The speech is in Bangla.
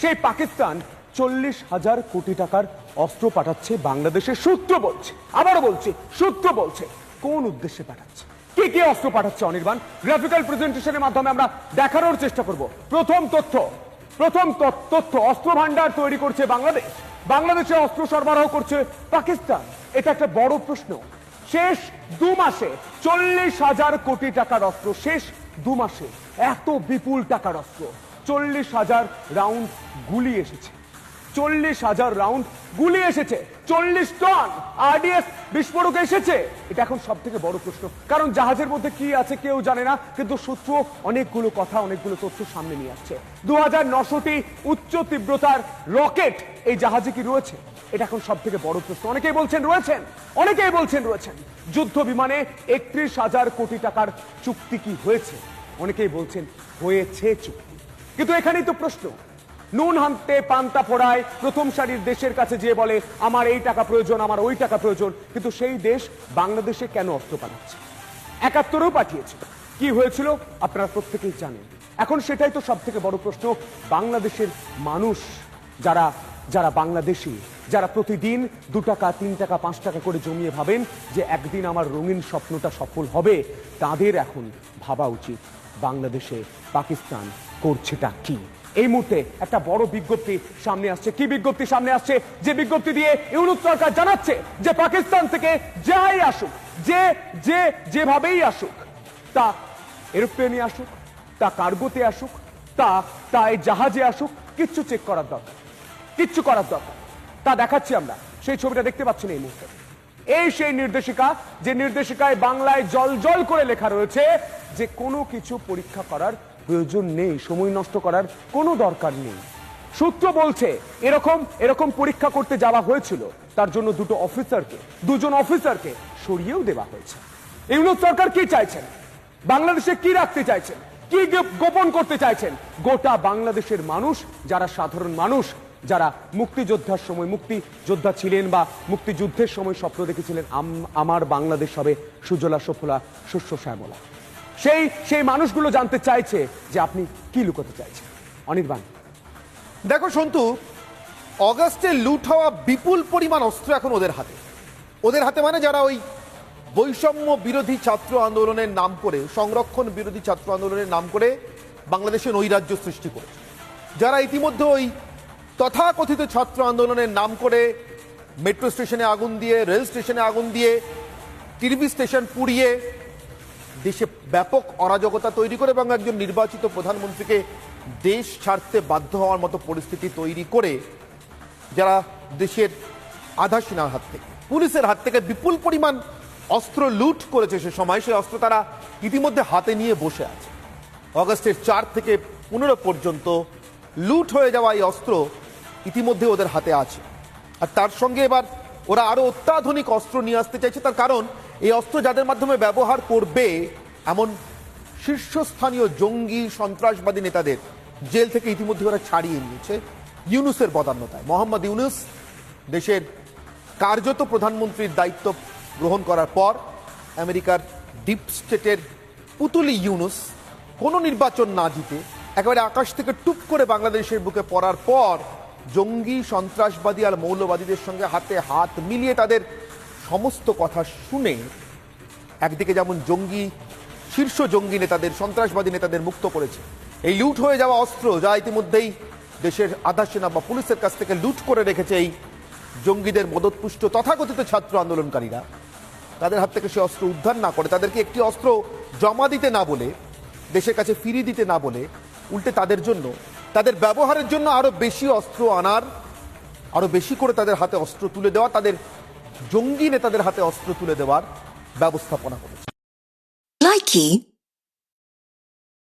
সেই পাকিস্তান চল্লিশ হাজার কোটি টাকার অস্ত্র পাঠাচ্ছে বাংলাদেশের সূত্র বলছে, আবারও বলছে, সূত্র বলছে। কোন উদ্দেশ্যে পাঠাচ্ছে? কি কি অস্ত্র পাঠাচ্ছে, অনির্বাণ? গ্রাফিক্যাল প্রেজেন্টেশনের মাধ্যমে আমরা দেখানোর চেষ্টা করব। প্রথম তথ্য প্রথম তথ্য, অস্ত্র ভান্ডার তৈরি করছে বাংলাদেশ। বাংলাদেশে অস্ত্র সরবরাহ করছে পাকিস্তান। এটা একটা বড় প্রশ্ন। শেষ দু মাসে চল্লিশ হাজার কোটি টাকার অস্ত্র, শেষ দু মাসে এত বিপুল টাকার অস্ত্র। চল্লিশ হাজার রাউন্ড গুলি এসেছে। চল্লিশ হাজার রাউন্ড গুলি এসেছে। চল্লিশ টন আরডিএস বিস্ফোরক এসেছে। এটা এখন সব থেকে বড় প্রশ্ন। কারণ জাহাজের মধ্যে কি আছে কেউ জানে না, কিন্তু সূত্র অনেকগুলো কথা, অনেকগুলো তথ্য সামনে নিয়ে আসছে। দু হাজার নশোটি উচ্চ তীব্রতার রকেট এই জাহাজে কি রয়েছে? এটা এখন সব থেকে বড় প্রশ্ন। অনেকেই বলছেন, রয়েছেন। অনেকেই বলছেন, রয়েছেন। যুদ্ধ বিমানে একত্রিশ হাজার কোটি টাকার চুক্তি কি হয়েছে? অনেকেই বলছেন, হয়েছে চুক্তি। কিন্তু এখানেই তো প্রশ্ন। নুন হানতে পান্তা ফোড়ায়, প্রথম সারির দেশের কাছে যে বলে, আমার এই টাকা প্রয়োজন, আমার ওই টাকা প্রয়োজন। কিন্তু সেই দেশ বাংলাদেশে কেন অস্ত্র পাঠাচ্ছে? একাত্তরেও পাঠিয়েছে কি হয়েছিল? আপনারা প্রত্যেকেই জানেন। এখন সেটাই তো সব থেকে বড় প্রশ্ন, বাংলাদেশের মানুষ যারা যারা বাংলাদেশি যারা প্রতিদিন দু টাকা, তিন টাকা, পাঁচ টাকা করে জমিয়ে ভাবেন যে একদিন আমার রঙিন স্বপ্নটা সফল হবে, তাদের এখন ভাবা উচিত, বাংলাদেশে পাকিস্তান করছেটা কি? এই মুহূর্তে একটা বড় বিজ্ঞপ্তি সামনে আসছে। কি বিজ্ঞপ্তি সামনে আসছে? যে বিজ্ঞপ্তি দিয়ে ইউনুস সরকার জানাচ্ছে যে পাকিস্তান থেকে যাই আসুক, যে যে, যেভাবেই আসুক, তা এরোপ্লেনে আসুক, তা কার্গোতে আসুক, তা তা এই জাহাজে আসুক, কিচ্ছু চেক করার দরকার, কিচ্ছু করার দরকার। তা দেখাচ্ছি আমরা। সেই ছবিটা দেখতে পাচ্ছেন এই মুহূর্তে। এই সেই নির্দেশিকা, যে নির্দেশিকায় বাংলায় জল জল করে লেখা রয়েছে, যে কোনো কিছু পরীক্ষা করার প্রয়োজন নেই, সময় নষ্ট করার কোনো দরকার নেই। সূত্র বলছে, এরকম এরকম পরীক্ষা করতে যাওয়া হয়েছিল, তার জন্য দুটো অফিসারকে, দুজন অফিসারকে সরিয়েও দেওয়া হয়েছে। ইউনুস সরকার কি চাইছেন? বাংলাদেশে কি রাখতে চাইছেন? কি গোপন করতে চাইছেন? গোটা বাংলাদেশের মানুষ, যারা সাধারণ মানুষ যারা মুক্তিযোদ্ধার সময় মুক্তি যোদ্ধা ছিলেন বা মুক্তিযুদ্ধের সময় স্বপ্ন দেখেছিলেন আমার বাংলাদেশ হবে সুজলা, সফলা শস্য শ্যামলা। সেই সেই মানুষগুলো জানতে চাইছে যে আপনি কি লুকোতে চাইছেন। অনির্বাণ। দেখো সন্তু, অগাস্টে লুট হওয়া বিপুল পরিমাণ অস্ত্র এখন ওদের হাতে। ওদের হাতে মানে যারা ওই বৈষম্য বিরোধী ছাত্র আন্দোলনের নাম করে, সংরক্ষণ বিরোধী ছাত্র আন্দোলনের নাম করে বাংলাদেশে নৈরাজ্য সৃষ্টি করেছে। যারা ইতিমধ্যে ওই তথাকথিত ছাত্র আন্দোলনের নাম করে মেট্রো স্টেশনে আগুন দিয়ে, রেল স্টেশনে আগুন দিয়ে টিভি স্টেশন পুড়িয়ে দেশে ব্যাপক অরাজকতা তৈরি করে এবং একজন নির্বাচিত প্রধানমন্ত্রীকে দেশ ছাড়তে বাধ্য হওয়ার মতো পরিস্থিতি তৈরি করে যারা দেশের আধা সেনার হাত থেকে, পুলিশের হাত থেকে বিপুল পরিমাণ অস্ত্র লুট করেছে সে সময় সেই অস্ত্র তারা ইতিমধ্যে হাতে নিয়ে বসে আছে। অগস্টের চার থেকে পনেরো পর্যন্ত লুট হয়ে যাওয়া এই অস্ত্র ইতিমধ্যে ওদের হাতে আছে। আর তার সঙ্গে এবার ওরা আরও অত্যাধুনিক অস্ত্র নিয়ে আসতে চাইছে, তার কারণ এই অস্ত্র যাদের মাধ্যমে ব্যবহার করবে এমন শীর্ষস্থানীয় জঙ্গি, সন্ত্রাসবাদী নেতাদের জেল থেকে ইতিমধ্যে ওরা ছাড়িয়ে নিয়েছে ইউনুসের বদান্যতায়। মোহাম্মদ ইউনুস দেশের কার্যত প্রধানমন্ত্রীর দায়িত্ব গ্রহণ করার পর আমেরিকার ডিপ স্টেটের পুতুলি ইউনুস কোনো নির্বাচন না জিতে একেবারে আকাশ থেকে টুপ করে বাংলাদেশের বুকে পড়ার পর জঙ্গি, সন্ত্রাসবাদী আর মৌলবাদীদের সঙ্গে হাতে হাত মিলিয়ে তাদের সমস্ত কথা শুনে একদিকে যেমন জঙ্গি, শীর্ষ জঙ্গি নেতাদের, সন্ত্রাসবাদী নেতাদের মুক্ত করেছে। এই লুট হয়ে যাওয়া অস্ত্র যা ইতিমধ্যেই দেশের আধা সেনা বা পুলিশের কাছ থেকে লুট করে রেখেছে এই জঙ্গিদের মদতপুষ্ট তথাকথিত ছাত্র আন্দোলনকারীরা। তাদের হাত থেকে সে অস্ত্র উদ্ধার না করে, তাদেরকে একটি অস্ত্র জমা দিতে না বলে, দেশের কাছে ফিরিয়ে দিতে না বলে, উল্টে তাদের জন্য তাদের ব্যবহারের জন্য আরও বেশি অস্ত্র আনার, আরও বেশি করে তাদের হাতে অস্ত্র তুলে দেওয়া, তাদের জঙ্গি নেতাদের হাতে অস্ত্র তুলে দেওয়ার ব্যবস্থাপনা করেছে।